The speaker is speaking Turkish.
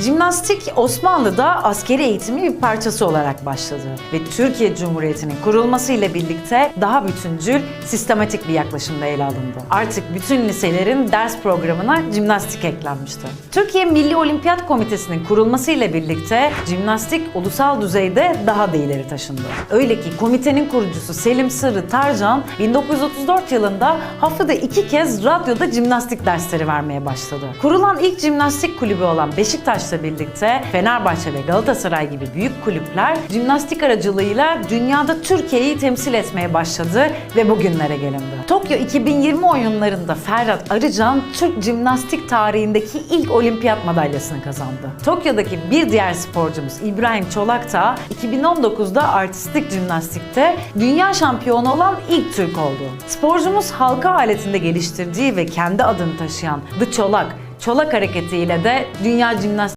Jimnastik Osmanlı'da askeri eğitimin bir parçası olarak başladı ve Türkiye Cumhuriyeti'nin kurulması ile birlikte daha bütüncül, sistematik bir yaklaşımda ele alındı. Artık bütün liselerin ders programına jimnastik eklenmişti. Türkiye Milli Olimpiyat Komitesi'nin kurulması ile birlikte jimnastik ulusal düzeyde daha da ileri taşındı. Öyle ki komitenin kurucusu Selim Sırrı Tarcan 1934 yılında haftada iki kez radyoda jimnastik dersleri vermeye başladı. Kurulan ilk jimnastik kulübü olan Beşiktaş'la birlikte Fenerbahçe ve Galatasaray gibi büyük kulüpler jimnastik aracılığıyla dünyada Türkiye'yi temsil etmeye başladı ve bugünlere gelindi. Tokyo 2020 oyunlarında Ferhat Arıcan Türk jimnastik tarihindeki ilk olimpiyat madalyasını kazandı. Tokyo'daki bir diğer sporcumuz İbrahim Çolak da 2019'da artistik jimnastikte dünya şampiyonu olan ilk Türk oldu. Sporcumuz halka aletinde geliştirdiği ve kendi adını taşıyan The Çolak, Çolak hareketiyle de dünya jimnastik